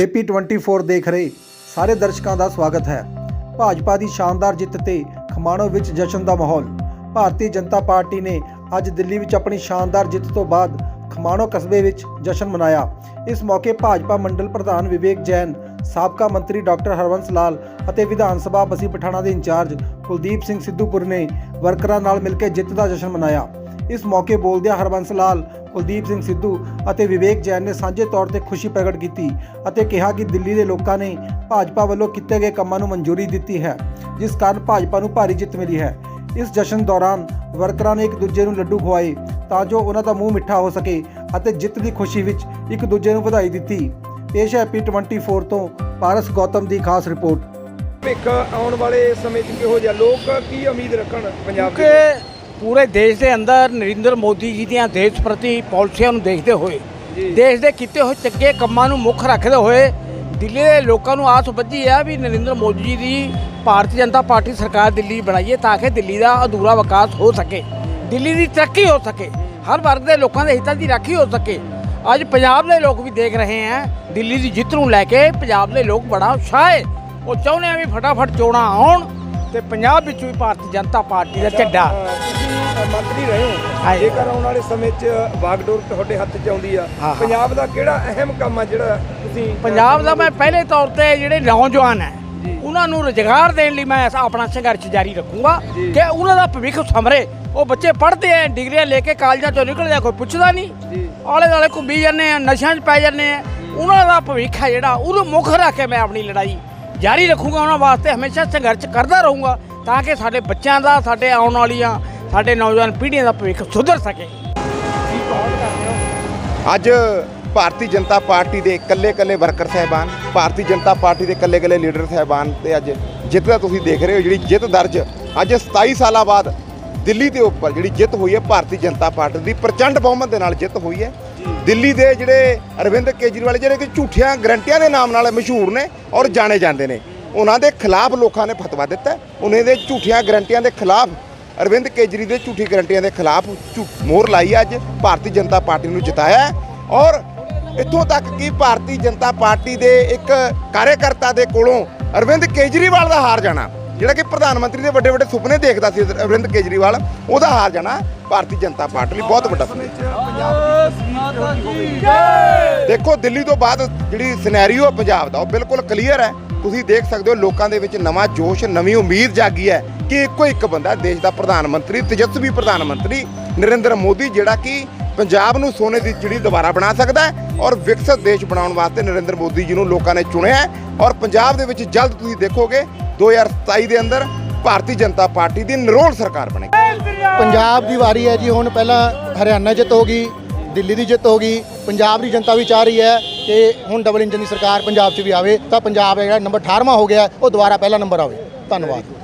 AP 24 ਦੇਖ ਰਹੇ ਸਾਰੇ ਦਰਸ਼ਕਾਂ ਦਾ ਸਵਾਗਤ ਹੈ। ਭਾਜਪਾ ਦੀ ਸ਼ਾਨਦਾਰ ਜਿੱਤ ਤੇ ਖਮਾਣੋ ਵਿੱਚ ਜਸ਼ਨ ਦਾ ਮਾਹੌਲ। ਭਾਰਤੀ ਜਨਤਾ ਪਾਰਟੀ ਨੇ ਅੱਜ ਦਿੱਲੀ ਵਿੱਚ ਆਪਣੀ ਸ਼ਾਨਦਾਰ ਜਿੱਤ ਤੋਂ ਬਾਅਦ ਖਮਾਣੋ ਕਸਬੇ ਵਿੱਚ ਜਸ਼ਨ ਮਨਾਇਆ। ਇਸ ਮੌਕੇ ਭਾਜਪਾ ਮੰਡਲ ਪ੍ਰਧਾਨ ਵਿਵੇਕ ਜੈਨ, ਸਾਬਕਾ ਮੰਤਰੀ ਡਾਕਟਰ ਹਰਵੰਸ ਲਾਲ ਅਤੇ ਵਿਧਾਨ ਸਭਾ ਬਸੀ ਪਠਾਣਾ ਦੇ ਇੰਚਾਰਜ ਕੁਲਦੀਪ ਸਿੰਘ ਸਿੱਧੂਪੁਰ ਨੇ ਵਰਕਰਾਂ ਨਾਲ ਮਿਲ ਕੇ ਜਿੱਤ ਦਾ ਜਸ਼ਨ ਮਨਾਇਆ। ਇਸ ਮੌਕੇ ਬੋਲਦਿਆਂ ਹਰਬੰਸ ਲਾਲ ਕੁਲਦੀਪ ਸਿੰਘ ਸਿੱਧੂ ਅਤੇ ਵਿਵੇਕ ਜੈਨ ਨੇ ਸਾਂਝੇ ਤੌਰ ਤੇ ਖੁਸ਼ੀ ਪ੍ਰਗਟ ਕੀਤੀ ਅਤੇ ਕਿਹਾ ਕਿ ਦਿੱਲੀ ਦੇ ਲੋਕਾਂ ਨੇ ਭਾਜਪਾ ਵੱਲੋਂ ਕੀਤੇ ਗਏ ਕੰਮਾਂ ਨੂੰ ਮਨਜ਼ੂਰੀ ਦਿੱਤੀ ਹੈ ਜਿਸ ਕਾਰਨ ਭਾਜਪਾ ਨੂੰ ਭਾਰੀ ਜਿੱਤ ਮਿਲੀ ਹੈ। ਇਸ ਜਸ਼ਨ ਦੌਰਾਨ ਵਰਕਰਾਂ ਨੇ ਇੱਕ ਦੂਜੇ ਨੂੰ ਲੱਡੂ ਖਵਾਏ ਤਾਂ ਜੋ ਉਹਨਾਂ ਦਾ ਮੂੰਹ ਮਿੱਠਾ ਹੋ ਸਕੇ ਅਤੇ ਜਿੱਤ ਦੀ ਖੁਸ਼ੀ ਵਿੱਚ ਇੱਕ ਦੂਜੇ ਨੂੰ ਵਧਾਈ ਦਿੱਤੀ। ਪੇਸ਼ ਹੈ ਪੀ 24 ਤੋਂ ਪਾਰਸ ਗੌਤਮ ਦੀ ਖਾਸ ਰਿਪੋਰਟ। ਭਵਿੱਖ ਆਉਣ ਵਾਲੇ ਸਮੇਂ 'ਚ ਕਿਹੋ ਜਿਹਾ ਲੋਕ ਕੀ ਉਮੀਦ ਰੱਖਣ ਪੰਜਾਬ ਦੇ ਪੂਰੇ ਦੇਸ਼ ਦੇ ਅੰਦਰ ਨਰਿੰਦਰ ਮੋਦੀ ਜੀ ਦੀਆਂ ਦੇਸ਼ ਪ੍ਰਤੀ ਪਾਲਿਸੀਆਂ ਨੂੰ ਦੇਖਦੇ ਹੋਏ। ਦੇਸ਼ ਦੇ ਕੀਤੇ ਹੋਏ ਚੰਗੇ ਕੰਮਾਂ ਨੂੰ ਮੁੱਖ ਰੱਖਦੇ ਹੋਏ ਦਿੱਲੀ ਦੇ ਲੋਕਾਂ ਨੂੰ ਆਸ ਬੱਝੀ ਹੈ ਵੀ ਨਰਿੰਦਰ ਮੋਦੀ ਜੀ ਦੀ ਭਾਰਤੀ ਜਨਤਾ ਪਾਰਟੀ ਸਰਕਾਰ ਦਿੱਲੀ ਬਣਾਈਏ ਤਾਂ ਕਿ ਦਿੱਲੀ ਦਾ ਅਧੂਰਾ ਵਿਕਾਸ ਹੋ ਸਕੇ ਦਿੱਲੀ ਦੀ ਤਰੱਕੀ ਹੋ ਸਕੇ ਹਰ ਵਰਗ ਦੇ ਲੋਕਾਂ ਦੇ ਹਿੱਤਾਂ ਦੀ ਰਾਖੀ ਹੋ ਸਕੇ ਅੱਜ ਪੰਜਾਬ ਦੇ ਲੋਕ ਵੀ ਦੇਖ ਰਹੇ ਹੈ ਦਿੱਲੀ ਦੀ ਜਿੱਤ ਨੂੰ ਲੈ ਕੇ ਪੰਜਾਬ ਦੇ ਲੋਕ ਬੜਾ ਉਤਸ਼ਾਹ ਹੈ ਉਹ ਚਾਹੁੰਦੇ ਆ ਵੀ ਫਟਾਫਟ ਚੋਣਾਂ ਆਉਣ ਤੇ ਪੰਜਾਬ ਵਿੱਚ ਵੀ ਭਾਰਤੀ ਜਨਤਾ ਪਾਰਟੀ ਦਾ ਝੰਡਾ ਤੁਸੀਂ ਮੰਤਰੀ ਰਹੇ ਹੋ ਹਾਂਜੀ। ਜੇਕਰ ਆਉਣ ਵਾਲੇ ਸਮੇਂ 'ਚ ਬਾਗਡੋਰ ਤੁਹਾਡੇ ਹੱਥ 'ਚ ਆਉਂਦੀ ਆ ਹਾਂ, ਹਾਂ। ਪੰਜਾਬ ਦਾ ਕਿਹੜਾ ਅਹਿਮ ਕੰਮ ਆ ਜਿਹੜਾ ਤੁਸੀਂ ਪੰਜਾਬ ਦਾ ਮੈਂ ਪਹਿਲੇ ਤੌਰ ਤੇ ਜਿਹੜੇ ਨੌਜਵਾਨ ਹੈ ਜੀ। ਉਹਨਾਂ ਨੂੰ ਰੁਜ਼ਗਾਰ ਦੇਣ ਲਈ ਮੈਂ ਆਪਣਾ ਸੰਘਰਸ਼ ਜਾਰੀ ਰੱਖੂੰਗਾ ਜੀ। ਕਿ ਉਹਨਾਂ ਦਾ ਭਵਿੱਖ ਸਮਰੇ ਉਹ ਬੱਚੇ ਪੜ੍ਹਦੇ ਆ ਡਿਗਰੀਆਂ ਲੈ ਕੇ ਕਾਲਜਾਂ ਚੋਂ ਨਿਕਲਦੇ ਆ ਕੋਈ ਪੁੱਛਦਾ ਨਹੀਂ ਜੀ ਆਲੇ ਦੁਆਲੇ ਘੁੰਮੀ ਜਾਂਦੇ ਆ ਨਸ਼ਿਆਂ 'ਚ ਪੈ ਜਾਂਦੇ ਆ ਉਹਨਾਂ ਦਾ ਭਵਿੱਖ ਹੈ ਜਿਹੜਾ ਉਹਨੂੰ ਮੁੱਖ ਰੱਖ ਕੇ ਮੈਂ ਆਪਣੀ ਲੜਾਈ ਜਾਰੀ ਰੱਖੂੰਗਾ ਉਹਨਾਂ ਵਾਸਤੇ, ਹਮੇਸ਼ਾ ਸੰਘਰਸ਼ ਕਰਦਾ ਰਹੂੰਗਾ ਤਾਂ ਕਿ ਸਾਡੇ ਬੱਚਿਆਂ ਦਾ, ਸਾਡੇ ਆਉਣ ਵਾਲੀਆਂ, ਸਾਡੇ ਨੌਜਵਾਨ ਪੀੜ੍ਹੀਆਂ ਦਾ ਭਵਿੱਖ ਸੁਧਰ ਸਕੇ। ਅੱਜ ਭਾਰਤੀ ਜਨਤਾ ਪਾਰਟੀ ਦੇ ਇਕੱਲੇ-ਇਕੱਲੇ ਵਰਕਰ ਸਹਿਬਾਨ, ਭਾਰਤੀ ਜਨਤਾ ਪਾਰਟੀ ਦੇ ਇਕੱਲੇ-ਇਕੱਲੇ ਲੀਡਰ ਸਹਿਬਾਨ ਤੇ ਅੱਜ ਜਿੱਤ ਦਾ ਤੁਸੀਂ ਦੇਖ ਰਹੇ ਹੋ, ਜਿਹੜੀ ਜਿੱਤ ਦਰਜ ਅੱਜ 27 ਸਾਲਾਂ ਬਾਅਦ ਦਿੱਲੀ ਦੇ ਉੱਪਰ ਜਿਹੜੀ ਜਿੱਤ ਹੋਈ ਹੈ, ਭਾਰਤੀ ਜਨਤਾ ਪਾਰਟੀ ਦੀ ਪ੍ਰਚੰਡ ਬਹੁਮਤ ਦੇ ਨਾਲ ਜਿੱਤ ਹੋਈ ਹੈ। ਦਿੱਲੀ ਦੇ ਜਿਹੜੇ ਅਰਵਿੰਦ ਕੇਜਰੀਵਾਲ ਜਿਹੜੇ ਕਿ ਝੂਠੀਆਂ ਗਰੰਟੀਆਂ ਦੇ ਨਾਮ ਨਾਲ ਮਸ਼ਹੂਰ ਨੇ ਔਰ ਜਾਣੇ ਜਾਂਦੇ ਨੇ, ਉਹਨਾਂ ਦੇ ਖਿਲਾਫ ਲੋਕਾਂ ਨੇ ਫਤਵਾ ਦਿੱਤਾ ਉਹਨਾਂ ਦੇ ਝੂਠੀਆਂ ਗਰੰਟੀਆਂ ਦੇ ਖਿਲਾਫ, ਅਰਵਿੰਦ ਕੇਜਰੀ ਦੇ ਝੂਠੀ ਗਰੰਟੀਆਂ ਦੇ ਖਿਲਾਫ ਝੂ- ਮੋਹਰ ਲਾਈ ਅੱਜ ਭਾਰਤੀ ਜਨਤਾ ਪਾਰਟੀ ਨੂੰ ਜਿਤਾਇਆ ਔਰ ਇੱਥੋਂ ਤੱਕ ਕਿ ਭਾਰਤੀ ਜਨਤਾ ਪਾਰਟੀ ਦੇ ਇੱਕ ਕਾਰਜਕਰਤਾ ਦੇ ਕੋਲੋਂ ਅਰਵਿੰਦ ਕੇਜਰੀਵਾਲ ਦਾ ਹਾਰ ਜਾਣਾ ਜਿਹੜਾ ਕਿ ਪ੍ਰਧਾਨ ਮੰਤਰੀ ਦੇ ਵੱਡੇ ਵੱਡੇ ਸੁਪਨੇ ਦੇਖਦਾ ਸੀ ਅਰਵਿੰਦ ਕੇਜਰੀਵਾਲ, ਉਹਦਾ ਹਾਰ ਜਾਣਾ ਭਾਰਤੀ ਜਨਤਾ ਪਾਰਟੀ ਲਈ ਬਹੁਤ ਵੱਡਾ ਸਮੇਂ ਦੇਖੋ, ਦਿੱਲੀ ਤੋਂ ਬਾਅਦ ਜਿਹੜੀ ਸਿਨੈਰੀਓ ਪੰਜਾਬ ਦਾ, ਉਹ ਬਿਲਕੁਲ ਕਲੀਅਰ ਹੈ। ਤੁਸੀਂ ਦੇਖ ਸਕਦੇ ਹੋ, ਲੋਕਾਂ ਦੇ ਵਿੱਚ ਨਵਾਂ ਜੋਸ਼, ਨਵੀਂ ਉਮੀਦ ਜਾਗੀ ਹੈ ਕਿ ਇੱਕੋ ਇੱਕ ਬੰਦਾ, ਦੇਸ਼ ਦਾ ਪ੍ਰਧਾਨ ਮੰਤਰੀ, ਤੇਜਸਵੀ ਪ੍ਰਧਾਨ ਮੰਤਰੀ ਨਰਿੰਦਰ ਮੋਦੀ, ਜਿਹੜਾ ਕਿ ਪੰਜਾਬ ਨੂੰ ਸੋਨੇ ਦੀ ਚਿੜੀ ਦੁਬਾਰਾ ਬਣਾ ਸਕਦਾ ਹੈ ਔਰ ਵਿਕਸਿਤ ਦੇਸ਼ ਬਣਾਉਣ ਵਾਸਤੇ ਨਰਿੰਦਰ ਮੋਦੀ ਜੀ ਨੂੰ ਲੋਕਾਂ ਨੇ ਚੁਣਿਆ ਹੈ। ਔਰ ਪੰਜਾਬ ਦੇ ਵਿੱਚ ਜਲਦ ਤੁਸੀਂ ਦੇਖੋਗੇ 2027 ਦੇ ਅੰਦਰ ਭਾਰਤੀ ਜਨਤਾ ਪਾਰਟੀ ਦੀ ਨਿਰੋਲ ਸਰਕਾਰ ਬਣੇਗੀ। ਪੰਜਾਬ ਦੀ ਵਾਰੀ ਹੈ ਜੀ, ਹੁਣ ਪਹਿਲਾਂ ਹਰਿਆਣਾ ਜਿੱਤ ਹੋ ਗਈ, ਦਿੱਲੀ ਦੀ ਜਿੱਤ ਹੋ ਗਈ, ਪੰਜਾਬ ਦੀ ਜਨਤਾ ਵੀ ਚਾਹ ਰਹੀ ਹੈ ਕਿ ਹੁਣ ਡਬਲ ਇੰਜਨ ਦੀ ਸਰਕਾਰ ਪੰਜਾਬ 'ਚ ਵੀ ਆਵੇ ਤਾਂ ਪੰਜਾਬ ਜਿਹੜਾ ਨੰਬਰ 18ਵਾਂ ਹੋ ਗਿਆ, ਉਹ ਦੁਬਾਰਾ ਪਹਿਲਾ ਨੰਬਰ ਆਵੇ। ਧੰਨਵਾਦ।